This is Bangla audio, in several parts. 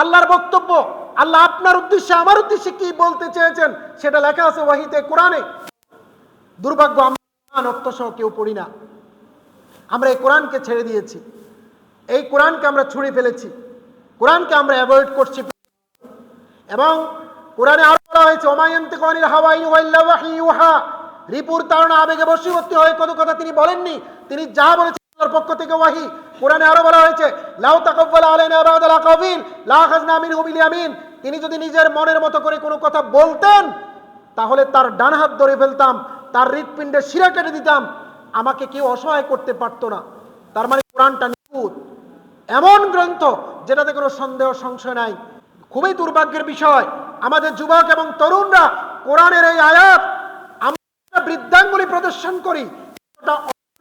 আল্লাহর বক্তব্য, আল্লাহ আপনার উদ্দেশ্যে, আমার উদ্দেশ্যে কি বলতে চেয়েছেন সেটা লেখা আছে ওয়াহিতে কোরআনে। দুর্ভাগ্য, আমরা অক্তসহ কেউ পড়ি না। আমরা এই কোরআনকে ছেড়ে দিয়েছি। এই কোরআনকে আমরা ছুঁড়ে ফেলেছি। কোরআনকে আমরা অ্যাভয়েড করছি। এবং কোরআনে আরও বলা হয়েছে ওমায়ন্তে কনিল হাওয়াই রিপুর তাড়না আবেগে বশীভূত হয়ে কত কথা তিনি বলেননি। তিনি যা বলেছেন আল্লাহর পক্ষ থেকে ওয়াহি। কোরআনে আরও বলা হয়েছে, লাউ তাকাব্বাল আলাইনা বাদাল আকাবিল লা খাজনা মিনহু বিল ইয়ামিন। তিনি যদি নিজের মনের মতো করে কোনো কথা বলতেন, তাহলে তার ডান হাত ধরে ফেলতাম, তার হৃৎপিণ্ডে শিরা কেটে দিতাম। আমাকে কেউ অসহায় করতে পারতো না। তার মানে কোরআনটা নিখুঁত। এমন গ্রন্থ যেটাতে কোনো সন্দেহ, সংশয় নাই। খুবই দুর্ভাগ্যের বিষয়। আমাদের যুবক এবং তরুণরা কোরআনের এই আয়াত আমরা বৃদ্ধাঙ্গুলি প্রদর্শন করি।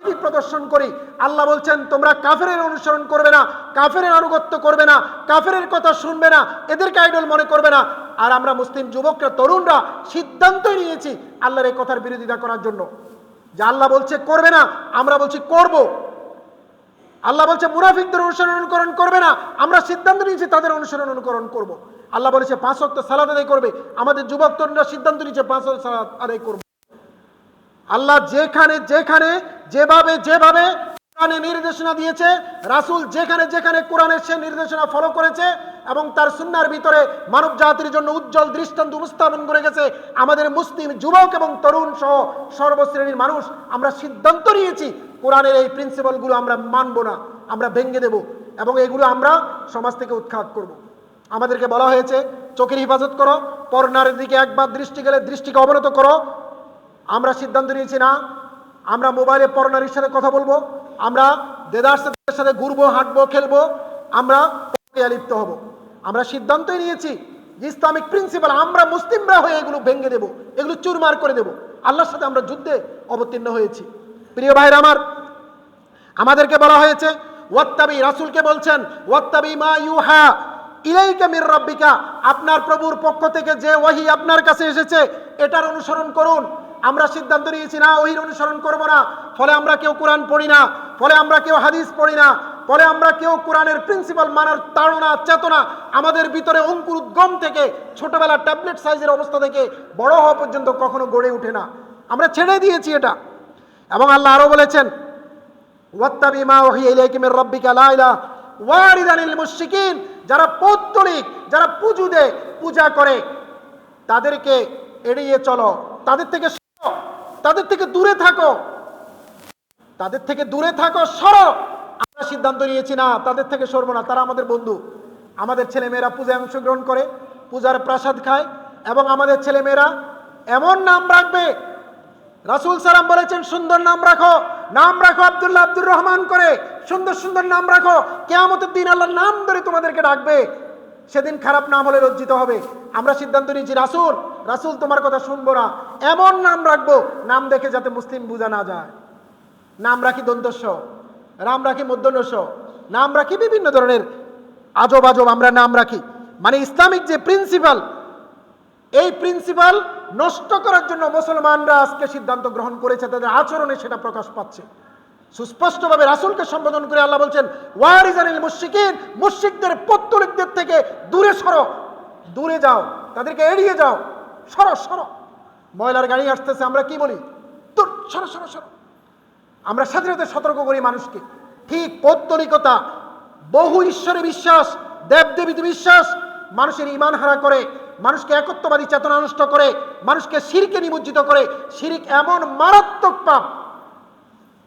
অর্থনীতি প্রদর্শন করি। আল্লাহ বলছেন, তোমরা কাফেরের অনুসরণ করবে না, কাফেরের আনুগত্য করবে না, কাফেরের কথা শুনবে না, এদেরকে আইডল মনে করবে না। আর আমরা মুসলিম যুবকরা, তরুণরা সিদ্ধান্তই নিয়েছি আল্লাহর এই কথার বিরোধিতা করার জন্য। যে আল্লাহ বলছে, করবে না। আমরা বলছি, করব। আল্লাহ বলছে, মুনাফিকদের অনুসরণ অনুকরণ করবে না। আমরা সিদ্ধান্ত নিয়েছি, তাদের অনুসরণ অনুকরণ করব। আল্লাহ বলেছে, পাঁচ অক্ট সালাদ আদায় করবে। আমাদের যুবক তরুণরা সিদ্ধান্ত নিয়েছে, পাঁচ ওয়াক্ত সালাদ আদায় করবে। আল্লাহ যেখানে যেখানে, যেভাবে যেভাবে কোরআনে নির্দেশনা দিয়েছে, রাসূল যেখানে যেখানে কোরআনের সে নির্দেশনা ফলো করেছে এবং তার সুন্নার ভিতরে মানব জাতির জন্য উজ্জ্বল দৃষ্টান্ত উপস্থাপন করে গেছে, আমাদের মুসলিম যুবক এবং তরুণ সহ সর্বশ্রেণীর মানুষ, আমরা সিদ্ধান্ত নিয়েছি, কোরআনের এই প্রিন্সিপালগুলো আমরা মানব না, আমরা ভেঙে দেব এবং এগুলো আমরা সমাজ থেকে উৎখাত করব। আমাদেরকে বলা হয়েছে, চোখের হেফাজত করো, পর্নার দিকে একবার দৃষ্টি গেলে দৃষ্টিকে অবনত করো আমরা সিদ্ধান্ত নিয়েছি না, আমরা মোবাইলে পরনারীর সাথে কথা বলব, আমরা দেদার্সের সাথে ঘুরবো, হাঁটবো, খেলব, আমরা লিপ্ত হব। আমরা সিদ্ধান্তই নিয়েছি ইসলামিক প্রিন্সিপাল আমরা মুসলিমরা হয়ে এগুলো ভেঙে দেব, এগুলো চুরমার করে দেব। আল্লাহর সাথে আমরা যুদ্ধে অবতীর্ণ হয়েছি। প্রিয় ভাইরা আমার, আমাদেরকে বলা হয়েছে, ওয়াত্তাবি রাসূলকে বলছেন, ওয়াত্তাবি মা ইউহা ইলাইকা মির রাব্বিকা আপনার প্রভুর পক্ষ থেকে যে ওয়াহি আপনার কাছে এসেছে, এটার অনুসরণ করুন। আমরা সিদ্ধান্ত নিয়েছি, না, ওহির অনুসরণ করব না। ফলে আমরা কেউ কোরআন পড়ি না, ফলে আমরা কেউ হাদিস পড়ি না, ফলে আমরা কেউ কোরআনের প্রিন্সিপাল মানার তাড়না, চেতনা আমাদের ভিতরে অঙ্কুর উদ্গম থেকে, ছোটবেলা ট্যাবলেট সাইজের অবস্থা থেকে বড় হওয়া পর্যন্ত কখনো গড়ে ওঠে না। আমরা ছেড়ে দিয়েছি এটা। এবং আল্লাহ আরও বলেছেন যারা পৌত্তলিক, যারা পুজো দেয়, পূজা করে, তাদেরকে এড়িয়ে চলো। তাদের থেকে তাদের থেকে দূরে থাকো। তাদের থেকে দূরে থাকো, সরো। আমরা সিদ্ধান্ত নিয়েছি, না, তাদের থেকে সরবো না, তারা আমাদের বন্ধু। আমাদের ছেলেমেয়েরা পূজায় অংশগ্রহণ করে, পূজার প্রাসাদ খায় এবং আমাদের ছেলেমেয়েরা এমন নাম রাখবে। রাসুল সালাম বলেছেন, সুন্দর নাম রাখো। নাম রাখো আব্দুল্লাহ আব্দুর রহমান করে। সুন্দর সুন্দর নাম রাখো। কেয়ামতের দিন আল্লাহর নাম ধরে তোমাদেরকে ডাকবে। সেদিন খারাপ নাম হলে লজ্জিত হবে। আমরা সিদ্ধান্ত নিয়েছি, রাসুল রাসুল তোমার কথা শুনব না। এমন নাম রাখব, নাম দেখে যাতে মুসলিম বোঝা না যায়। নাম রাখি দন্তস্ব নাম রাখি মধ্যনস্য নাম রাখি বিভিন্ন ধরনের আজব আজব আমরা নাম রাখি। মানে ইসলামিক যে প্রিন্সিপাল এই প্রিন্সিপাল নষ্ট করার জন্য মুসলমানরা আজকে সিদ্ধান্ত গ্রহণ করেছে, তাদের আচরণে সেটা প্রকাশ পাচ্ছে। সুস্পষ্টভাবে রাসুলকে সম্বোধন করে আল্লাহ বলছেন, ওয়ারিজানিল মুশরিকিন, মুশরিকদের পত্তলিকদের থেকে দূরে সরো, দূরে যাও, তাদেরকে এড়িয়ে যাও। সরো সরো। ময়লার গাড়ি আসতেছে, আমরা কি বলি? দূর সরো সরো সরো। আমরা সাথে সাথে সতর্ক করি মানুষকে। ঠিক পৌত্তলিকতা, বহু ঈশ্বরে বিশ্বাস, দেবদেবীতে বিশ্বাস, মানুষের ইমান হারা করে, মানুষকে একত্ববাদী চেতনা নষ্ট করে, মানুষকে সিরিকে নিমজ্জিত করে, শিরিক এমন মারাত্মক পাপ।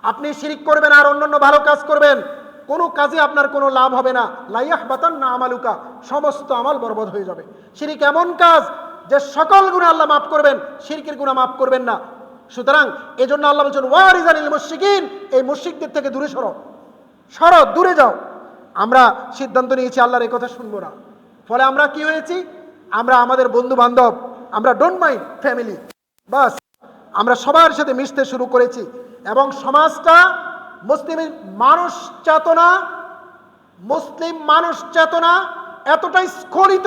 আপনি শিরিক করবেন আর অন্যান্য ভালো কাজ করবেন। কোনো কাজে আপনার কোনো লাভ হবে না। লাইয়াহ বাতান না আমালুকা। সমস্ত আমাল বরবদ হয়ে যাবে। শিরিক এমন কাজ যে সকল গুণা আল্লাহ মাফ করবেন, শিরকের গুণা মাফ করবেন না। সুতরাং এজন্য আল্লাহ বলছেন ওয়ারিজানিল মুশরিকিন এই মুশরিকদের থেকে দূরে সরো। সরো, দূরে যাও। আমরা সিদ্ধান্ত নিয়েছি আল্লাহর এই কথা শুনব না। ফলে আমরা কি হয়েছি? আমরা আমাদের বন্ধু বান্ধব আমরা ডোন্ট মাইন্ড ফ্যামিলি বাস। আমরা সবার সাথে মিশতে শুরু করেছি। এবং সমাজটা মুসলিম মানুষ চেতনা, মুসলিম মানুষ চেতনা এতটাই স্খলিত,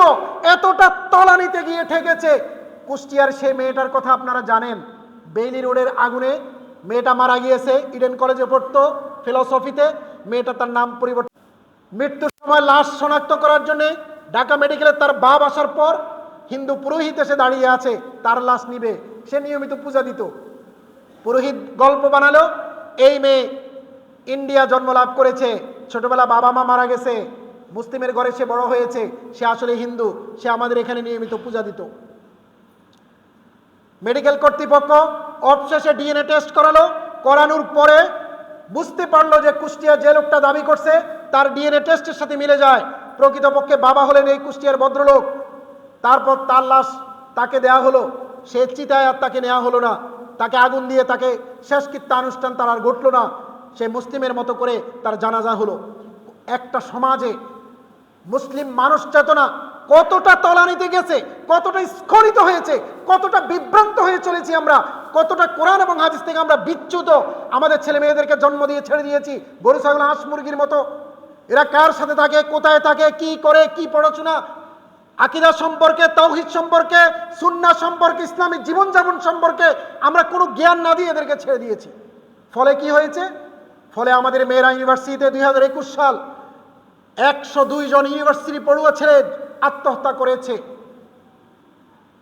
এতটা তলানিতে গিয়ে ঠেকেছে। কুষ্টিয়ার সেই মেয়েটার কথা আপনারা জানেন। বেইলি রোডের আগুনে মেয়েটা মারা গিয়েছে, ইডেন কলেজে পড়তো ফিলসফিতে। মেয়েটা তার নাম পরিবর্তন মৃত্যুর সময় লাশ শনাক্ত করার জন্য ঢাকা মেডিকেলে তার বাপ আসার পর হিন্দু পুরোহিত এসে দাঁড়িয়ে আছে, তার লাশ নিবে। সে নিয়মিত পূজা দিত। পুরোহিত গল্প বানালো, এই মেয়ে ইন্ডিয়া জন্ম লাভ করেছে, ছোটবেলা বাবা মা মারা গেছে মুসলিমের ঘরে সে বড় হয়েছে, সে আসলে হিন্দু, সে আমাদের এখানে নিয়মিত পূজা দিত। মেডিকেল কর্তৃপক্ষ অবশেষে ডিএনএ টেস্ট করালো, করানোর পরে বুঝতে পারল যে কুষ্টিয়া যে লোকটা দাবি করছে, তার ডিএনএ টেস্টের সাথে মিলে যায়। প্রকৃতপক্ষে বাবা হলেন এই কুষ্টিয়ার ভদ্রলোক। তারপর তার লাশ তাকে দেয়া হলো। সে চিতায় আর তাকে নেওয়া হলো না। তাকে আগুন দিয়ে তাকে শেষকৃত্য অনুষ্ঠান তার আর ঘটলো না। সে মুসলিমের মতো করে তার জানাজা হলো। একটা সমাজে মুসলিম মানুষ চেতনা কতটা তলানিতে গেছে, কতটা স্খলিত হয়েছে, কতটা বিভ্রান্ত হয়ে চলেছি আমরা, কতটা কোরআন এবং হাদিস থেকে আমরা বিচ্যুত। আমাদের ছেলে মেয়েদেরকে জন্ম দিয়ে ছেড়ে দিয়েছি, গরু, ছাগল, হাঁস, মুরগির মতো। এরা কার সাথে থাকে, কোথায় থাকে, কি করে, কি পড়াশোনা? আকিদা সম্পর্কে তৌহিদ সম্পর্কে, সুন্না সম্পর্কে, ইসলামিক জীবনযাপন সম্পর্কে আমরা কোনো জ্ঞান না দিয়ে এদেরকে ছেড়ে দিয়েছি। ফলে কি হয়েছে? ফলে আমাদের মেয়েরা ইউনিভার্সিটিতে দুই হাজার একুশ সাল একশো দুই জন ইউনিভার্সিটি পড়ুয়া ছেলে আত্মহত্যা করেছে।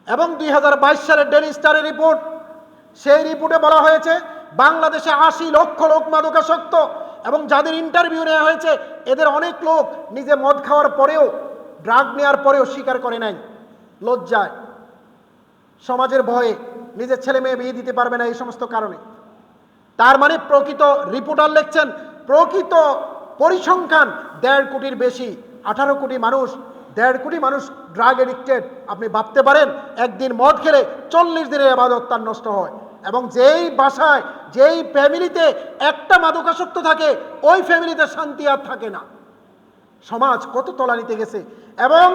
এবং দুই হাজার বাইশ সালের ডেলি স্টারের রিপোর্ট সেই রিপোর্টে বলা হয়েছে, বাংলাদেশে আশি লক্ষ লোক মাদকাসক্ত এবং যাদের ইন্টারভিউ নেওয়া হয়েছে, এদের অনেক লোক নিজে মদ খাওয়ার পরেও ড্রাগ নেওয়ার পরেও স্বীকার করে নাই। লজ্জায়। সমাজের ভয়ে নিজের ছেলে মেয়ে বিয়ে দিতে পারবে না এই সমস্ত কারণে। তার মানে প্রকৃত রিপোর্টার লিখছেন, প্রকৃত পরিসংখ্যান, দেড় কোটির বেশি, আঠারো কোটি মানুষ, দেড় কোটি মানুষ ড্রাগ এডিক্টেড আপনি ভাবতে পারেন, একদিন মদ খেলে চল্লিশ দিনের আবাদত তার নষ্ট হয়। এবং যেই বাসায়, যেই ফ্যামিলিতে একটা মাদকাসক্ত থাকে, ওই ফ্যামিলিতে শান্তি আর থাকে না। সমাজ কত তলানিতে গেছে। এবং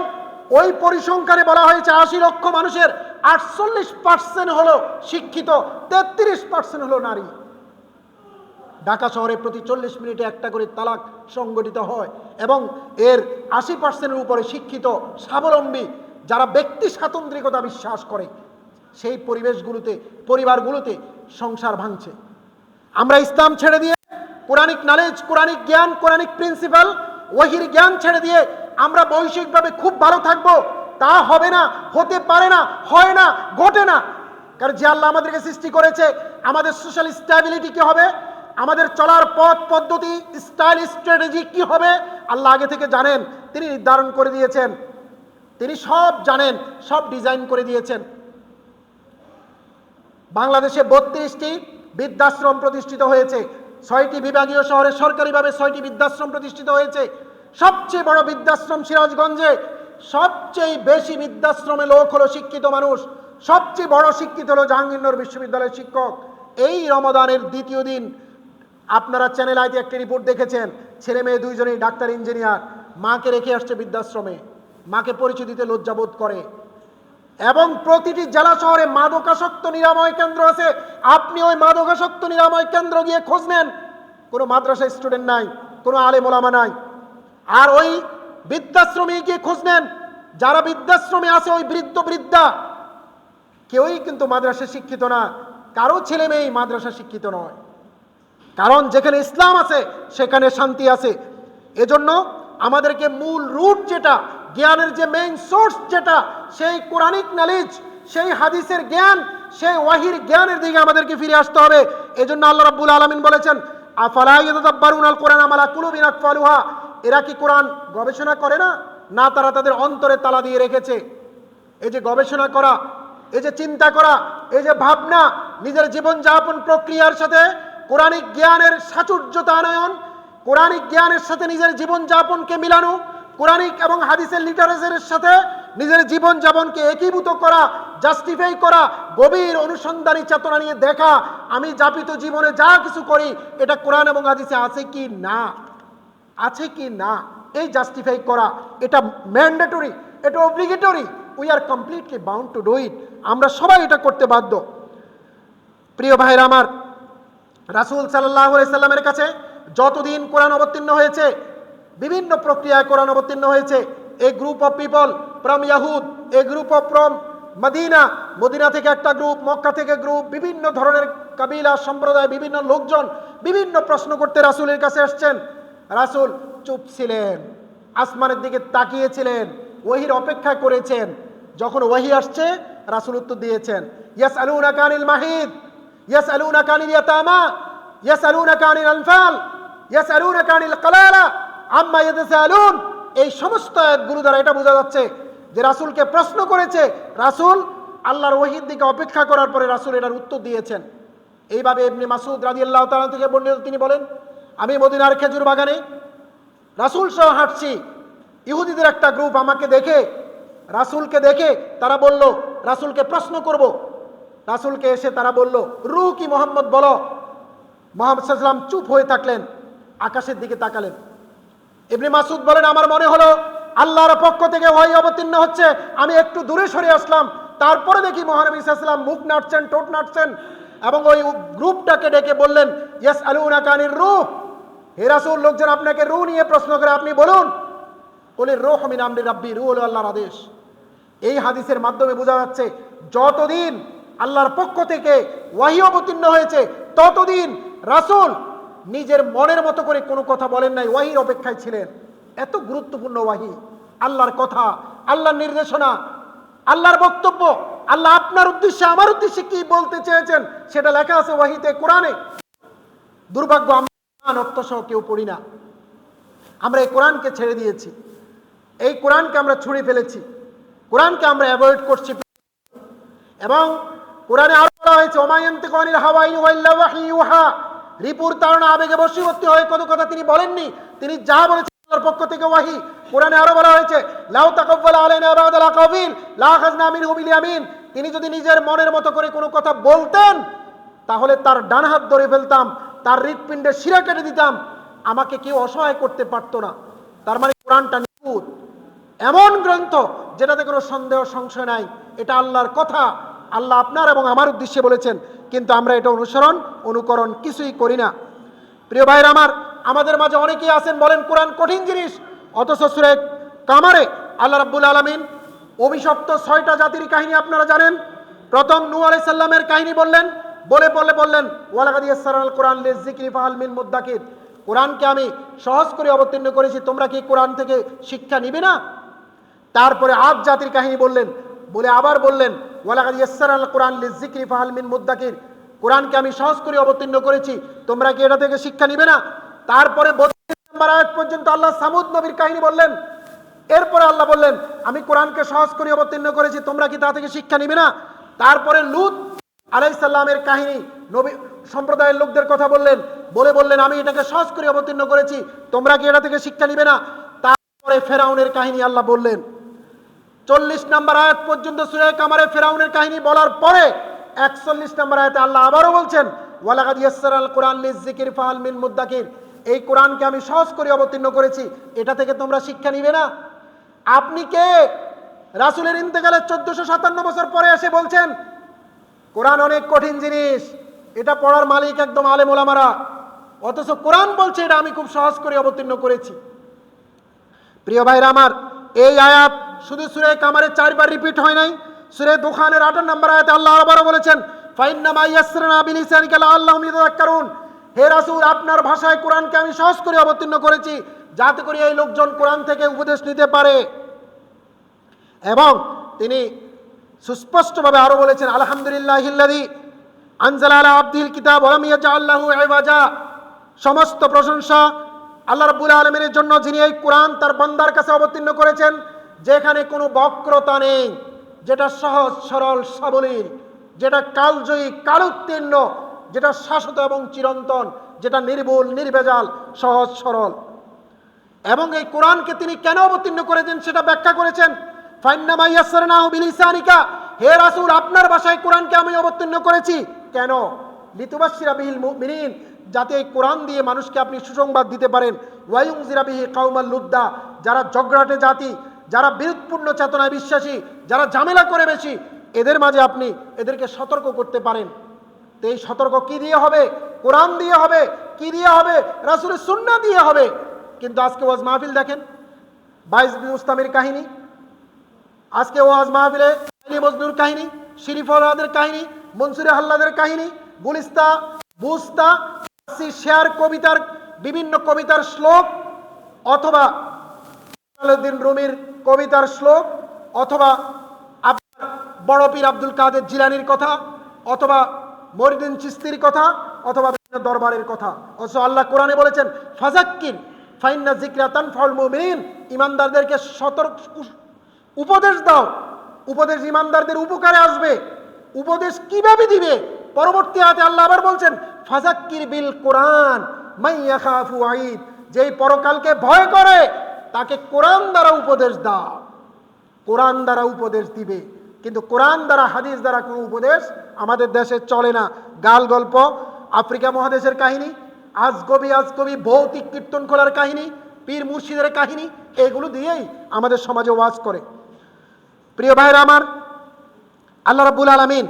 ওই পরিসংখ্যানে বলা হয়েছে, আশি লক্ষ মানুষের আটচল্লিশ পার্সেন্ট হলো শিক্ষিত, তেত্রিশ পার্সেন্ট হলো নারী। ঢাকা শহরে প্রতি চল্লিশ মিনিটে একটা করে তালাক সংগঠিত হয় এবং এর আশি পার্সেন্টের উপরে শিক্ষিত, স্বাবলম্বী যারা ব্যক্তি স্বাতন্ত্রিকতা বিশ্বাস করে, সেই পরিবেশগুলোতে, পরিবারগুলোতে সংসার ভাঙছে। আমরা ইসলাম ছেড়ে দিয়ে কোরআনিক নলেজ কোরআনিক জ্ঞান, কোরআনিক প্রিন্সিপাল ওহির জ্ঞান ছেড়ে দিয়ে আমরা বৈশ্বিকভাবে খুব ভালো থাকব, তা হবে না, হতে পারে না, হয় না, ঘটে না। কারণ যে আল্লাহ আমাদেরকে সৃষ্টি করেছে, আমাদের সোশ্যাল স্ট্যাবিলিটি কি হবে আমাদের চলার পথ, পদ্ধতি স্টাইল স্ট্র্যাটেজি কি হবে? আল্লাহ আগে থেকে জানেন, তিনি নির্ধারণ করে দিয়েছেন। তিনি সব জানেন, সব ডিজাইন করে দিয়েছেন। বাংলাদেশে বত্রিশটি বৃদ্ধাশ্রম প্রতিষ্ঠিত হয়েছে। ছয়টি বিভাগীয় শহরে সরকারিভাবে ছয়টি বৃদ্ধাশ্রম প্রতিষ্ঠিত হয়েছে। সবচেয়ে বড় বৃদ্ধাশ্রম সিরাজগঞ্জে, সবচেয়ে বেশি বৃদ্ধাশ্রমে লোক হলো শিক্ষিত মানুষ। সবচেয়ে বড় শিক্ষিত হলো জাহাঙ্গীরনগর বিশ্ববিদ্যালয়ের শিক্ষক। এই রমদানের দ্বিতীয় দিন আপনারা চ্যানেল আইতে একটি রিপোর্ট দেখেছেন, ছেলে মেয়ে দুইজনেই ডাক্তার ইঞ্জিনিয়ার মাকে রেখে আসছে বৃদ্ধাশ্রমে, মাকে পরিচয় দিতে লজ্জাবোধ করে। এবং প্রতিটি জেলা শহরে মাদকাসক্ত নিরাময় কেন্দ্র আছে। আপনি ওই মাদকাসক্ত নিরাময় কেন্দ্র গিয়ে খোঁজ নেন। কোনো মাদ্রাসা স্টুডেন্ট নাই, কোনো আলে মোলামা নাই। আর ওই বৃদ্ধাশ্রমে গিয়ে খোঁজ নেন। যারা বৃদ্ধাশ্রমে আছে ওই বৃদ্ধ বৃদ্ধা। কেউই কিন্তু মাদ্রাসা শিক্ষিত না। কারও ছেলে মেয়েই মাদ্রাসা শিক্ষিত নয়। কারণ যেখানে ইসলাম আছে, সেখানে শান্তি আছে। এজন্য আমাদেরকে মূল রুট যেটা, জ্ঞানের যে মেইন সোর্স যেটা, সেই কোরআনিক নলেজ সেই হাদিসের জ্ঞান, সেই ওয়াহির জ্ঞানের দিকে আমাদেরকে ফিরে আসতে হবে। এজন্য আল্লাহ রাব্বুল আলামিন বলেছেন, আফালা ইয়াতাদাব্বারুন আল কোরআন আমালা কুলুবিন আকফালুহা? এরা কি কোরআন গবেষণা করে না? না, তারা তাদের অন্তরে তালা দিয়ে রেখেছে। এই যে গবেষণা করা, এই যে চিন্তা করা, এই যে ভাবনা, নিজের জীবনযাপন প্রক্রিয়ার সাথে কোরআনিক জ্ঞানের সাচুর্যতা আনয়ন কোরআনিক জ্ঞানের সাথে নিজের জীবনযাপনকে মিলানো কোরআনিক এবং হাদিসের লিটারেচারের সাথে নিজের জীবনযাপনকে একীভূত করা জাস্টিফাই করা, গভীর অনুসন্ধানী চেতনা নিয়ে দেখা, আমি যাপিত জীবনে যা কিছু করি, এটা কোরআন এবং হাদিসে আছে কি না? আছে কি না? এই জাস্টিফাই করা, এটা ম্যান্ডেটরি এটা obligatory we are completely bound to do it আমরা সবাই এটা করতে বাধ্য। প্রিয় ভাইরা আমার রাসুল সাল্লাহ সাল্লামের কাছে যতদিন কোরআন অবতীর্ণ হয়েছে, বিভিন্ন প্রক্রিয়ায় কোরআন অবতীর্ণ হয়েছে a group of people from ইয়াহুদ a group of from Medina Medina থেকে একটা গ্রুপ মক্কা থেকে গ্রুপ বিভিন্ন ধরনের কাবিলা সম্প্রদায়, বিভিন্ন লোকজন, বিভিন্ন প্রশ্ন করতে রাসুলের কাছে আসছেন। রাসুল চুপ ছিলেন, আসমানের দিকে তাকিয়েছিলেন, ওহির অপেক্ষা করেছেন। যখন ওহি আসছে, রাসুল উত্তর দিয়েছেন ইয়াস আলু কানিল মাহিদ। ইয়াতামা ইয়াস আলুনা কানিল আনফাল ইয়াস আলুনা কানিল কালালা আম্মা ইয়াতাসালুন এই সমস্ত আয়াতগুলো দ্বারা এটা বোঝা যাচ্ছে যে রাসূলকে প্রশ্ন করেছে, রাসূল, আল্লাহর ওহির দিকে অপেক্ষা করার পরে রাসূল এটার উত্তর দিয়েছেন। এইভাবে এমনি মাসুদ রাদিয়াল্লাহু তাআলা থেকে বর্ণিত তিনি বলেন, আমি মদিনার খেজুর বাগানে রাসূল সহ হাঁটছি। ইহুদিদের একটা গ্রুপ আমাকে দেখে, রাসূলকে দেখে তারা বলল, রাসূলকে প্রশ্ন করব রাসূলকে এসে তারা বলল রু কি মোহাম্মদ বলো? মোহাম্মদ চুপ হয়ে থাকলেন, আকাশের দিকে তাকালেন। ইবনে মাসুদ বলেন, আমার মনে হলো আল্লাহর পক্ষ থেকে ওয়াহি অবতীর্ণ হচ্ছে, আমি একটু দূরে সরে আসলাম, তারপরে দেখি মহানবী সাল্লাম মুখ নাড়ছেন, ঠোঁট নাড়ছেন এবং ওই গ্রুপটাকে ডেকে বললেন ইয়াস আলুনা কানির হে রাসূল, লোকজন আপনাকে রু নিয়ে প্রশ্ন করে, আপনি বলুন? বলে, রোহ মিন আমরি রাব্বি রু হলো আল্লাহর আদেশ। এই হাদিসের মাধ্যমে বোঝা যাচ্ছে, যতদিন আল্লাহর পক্ষ থেকে ওয়াহি অবতীর্ণ হয়েছে। ততদিন রাসূল নিজের মনের মতো করে কোনো কথা বলেন নাই, ওয়াহির অপেক্ষায় ছিলেন। এত গুরুত্বপূর্ণ ওয়াহি। আল্লাহর কথা, আল্লাহর নির্দেশনা, আল্লাহর বক্তব্য, আল্লাহ আপনার উদ্দেশ্যে, আমার উদ্দেশ্যে কি বলতে চেয়েছেন সেটা লেখা আছে ওয়াহিতে, কোরআনে। দুর্ভাগ্য, আমরা অর্থ সহ কেউ পড়ি না। আমরা এই কোরআনকে ছেড়ে দিয়েছি। এই কোরআনকে আমরা ছুঁড়ে ফেলেছি। কোরআনকে আমরা অ্যাভয়েড করছি। এবং কোরআনে আরও বলা হয়েছে ওমায়ন্তে রিপুর আবেগে হয়ে কত কথা তিনি বলেননি, তিনি যা বলেছেন আল্লাহর পক্ষ থেকে ওয়াহি। কোরআনে আরও বলা হয়েছে, লাউ তাকাব্বালা আলাইনা বাদাল আকাবিল লা আখাযনা মিনহু বিল ইয়ামিন। তিনি যদি নিজের মনের মতো করে কোনো কথা বলতেন, তাহলে তার ডান হাত ধরে ফেলতাম, তার হৃৎপিণ্ডে শিরা কেটে দিতাম, আমাকে কেউ অসহায় করতে পারতো না। তার মানে কোরআনটা নিখুঁত। এমন গ্রন্থ যেটাতে কোনো সন্দেহ, সংশয় নাই, এটা আল্লাহর কথা। আল্লাহ আপনার এবং আমার উদ্দেশ্যে বলেছেন, কিন্তু আমরা এটা অনুসরণ, অনুকরণ কিছুই করি না। প্রিয় ভাইরা আমার, আমাদের মাঝে অনেকেই আছেন, বলেন কোরআন কঠিন জিনিস, অথচ সুরে কামারে আল্লাহ রাব্বুল আলমিন অভিশপ্ত ছয়টা জাতির কাহিনী আপনারা জানেন। প্রথম নূ আলাইহিস সাল্লামের কাহিনী বললেন, বলে বলে বললেন, ওয়ালাকাদি ইয়াসসারাল কোরআন লিযিকরি ফাহাল মিন মুদ্দাকির। কোরআনকে আমি সহজ করে অবতীর্ণ করেছি, তোমরা কি কোরআন থেকে শিক্ষা নিবে না? তারপরে আজ জাতির কাহিনী বললেন বলে আবার বললেন, ওয়ালাকাদ ইয়াসসার আল কোরআন লিজিক্রি ফাহাল মিন মুদ্দাকির। কোরআনকে আমি সহজ করে অবতীর্ণ করেছি। তোমরা কি এটা থেকে শিক্ষা নিবে না? তারপরে বত্রিশ নম্বর পর্যন্ত আল্লাহ সামুদ নবীর কাহিনী বললেন। এরপরে আল্লাহ বললেন, আমি কোরআনকে সহজ করে অবতীর্ণ করেছি, তোমরা কি তা থেকে শিক্ষা নিবে না? তারপরে লুত আলাইসাল্লামের কাহিনী, নবী সম্প্রদায়ের লোকদের কথা বললেন। বলে বললেন, আমি এটাকে সহজ করে অবতীর্ণ করেছি, তোমরা কি এটা থেকে শিক্ষা নিবে না? তারপরে ফেরাউনের কাহিনী আল্লাহ বললেন চল্লিশ নম্বর আয়াত পর্যন্ত সুরে কামারে ফেরাউনের কাহিনী বলার পরে একচল্লিশ নম্বর আয়াতে আল্লাহ আবারও বলছেন, ওয়ালাকাদ ইয়াসসার আল কোরআন লিজিকির ফাহাল মিন মুদ্দাকির। এই কোরআনকে আমি সহজ করে অবতীর্ণ করেছি, এটা থেকে তোমরা শিক্ষা নিবে না। আপনি কে? রাসূলের ইন্তেকালের চোদ্দশো সাতান্ন বছর পরে এসে বলছেন, কোরআন অনেক কঠিন জিনিস, এটা পড়ার মালিক একদম আলেম ওলামারা। অথচ কোরআন বলছে এটা আমি খুব সহজ করে অবতীর্ণ করেছি। প্রিয় ভাইরা আমার, এই আয়াত শুধু সুরে কামারের চারবার রিপিট হয় নাই সুরে দোকানের আঠার নম্বর আয়াতে আল্লাহ আবারও বলেছেন হে রাসূল, আপনার ভাষায় কোরআনকে আমি সহজ করে অবতীর্ণ করেছি, যাতে করে এই লোকজন কোরআন থেকে উপদেশ নিতে পারে। এবং তিনি সুস্পষ্টভাবে আরও বলেছেন আলহামদুলিল্লাহিল্লাযী আনজালা আলা আবদিল কিতাব ইওয়াজা সমস্ত প্রশংসা আল্লাহ রাব্বুল আলামিনের জন্য যিনি এই কোরআন তার বান্দার কাছে অবতীর্ণ করেছেন যেখানে কোনো বক্রতা নেই, যেটা সহজ, সরল, সাবলীল, যেটা কালজয়ী, কালোত্তীর্ণ, যেটা শাশ্বত এবং চিরন্তন, যেটা নির্ভুল, নির্ভেজাল, সহজ, সরল। এবং এই কোরআনকে তিনি কেন অবতীর্ণ করেছেন সেটা ব্যাখ্যা করেছেন? বিলিসানিকা। হে রাসূল, আপনার ভাষায় কোরআনকে আমি অবতীর্ণ করেছি। কেন? লিতুবাশশিরা বিহিল মুমিনিন। যাতে এই কোরআন দিয়ে মানুষকে আপনি সুসংবাদ দিতে পারেন। ওয়ায়ুংজিরা বিহি কাউমাল লুদ্দা। যারা জগরাটে জাতি যারা বিরোধপূর্ণ চেতনায় বিশ্বাসী, যারা ঝামেলা করে বেশি, এদের মাঝে আপনি এদেরকে সতর্ক করতে পারেন। তো এই সতর্ক কি দিয়ে হবে? কোরআন দিয়ে হবে? কি দিয়ে হবে? রাসূলের সুন্না দিয়ে হবে? কিন্তু আজকে ওয়াজ মাহফিল দেখেন, বাইশ মুস্তামের কাহিনী। আজকে ওয়াজ মাহফিলে আলী মজনুর কাহিনী, শরীফ আলাদের কাহিনী, মনসুরে হাল্লাদের কাহিনী, গুলিস্তা, বুস্তা শেয়ার কবিতার বিভিন্ন কবিতার শ্লোক অথবা রুমির কবিতার শ্লোক, অথবা আপনার বড় পীর আব্দুল কাদের জিলানির কথা, অথবা মরিদিন চিস্তির কথা, অথবা দরবারের কথা। অথচ আল্লাহ কোরআনে বলেছেন ফাজাক্কির ফাইন্না জিকরা তানফাউল মুমিনিন। ইমানদারদেরকে সতর্ক উপদেশ দাও। উপদেশ ইমানদারদের উপকারে আসবে। উপদেশ কীভাবে দিবে? পরবর্তী হাতে আল্লাহ আবার বলছেন ফাজাক্কির বিল কোরআন মাইয়া খাফু আইদ। যেই পরকালকে ভয় করে তাকে কোরআন দ্বারা উপদেশ দাও। কোরআন দ্বারা উপদেশ দিবে। কিন্তু কোরআন দ্বারা, হাদিস দ্বারা কোনো উপদেশ আমাদের দেশে চলে না। গাল গল্প, আফ্রিকা মহাদেশের কাহিনী, আজগবি আজগবি, ভৌতিক কীর্তন খোলার কাহিনী, পীর মুর্শিদের কাহিনী, এগুলো দিয়েই আমাদের সমাজে ওয়াজ করে। প্রিয় ভাইরা আমার, আল্লাহ রাব্বুল আলামিন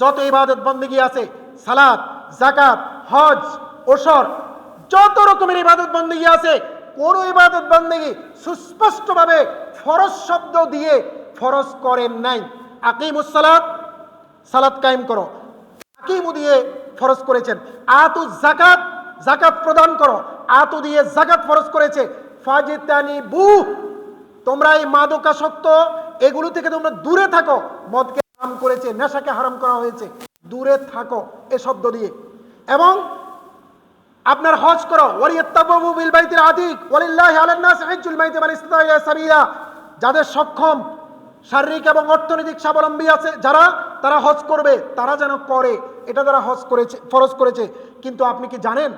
যত ইবাদত বন্দেগী আছে, সালাত জাকাত হজ, ওসর, যত রকমের ইবাদত বন্দেগী আছে কোন ইবাদত বন্দেগী সুস্পষ্টভাবে ফরজ শব্দ দিয়ে ফরজ করেন নাই। আকিমুস সালাত সালাত কায়েম করো। আকিমু দিয়ে ফরজ করেছেন। আতু জাকাত জাকাত প্রদান করো। আতু দিয়ে জাকাত ফরজ করেছে। ফাজিতানি বু তোমরা এই মাদকাসক্ত এগুলো থেকে তোমরা দূরে থাকো। মদকে হারাম করেছে, নেশাকে হারাম করা হয়েছে। দূরে থাকো এ শব্দ দিয়ে। এবং আপনার হজ করো। ওয়ালিয়াত্তাবু বিল বাইতিল আতিক ওয়ালিল্লাহি আলান নাস হজ্জুল বাইতি মান ইসতাতা সাবিলা। যাদের সক্ষম শারীরিক এবং অর্থনৈতিক স্বাবলম্বী আছে, যারা, তারা হজ করবে, তারা যেন করে। এটা তারা হজ করেছে, ফরজ করেছে। কিন্তু আপনি কি জানেন?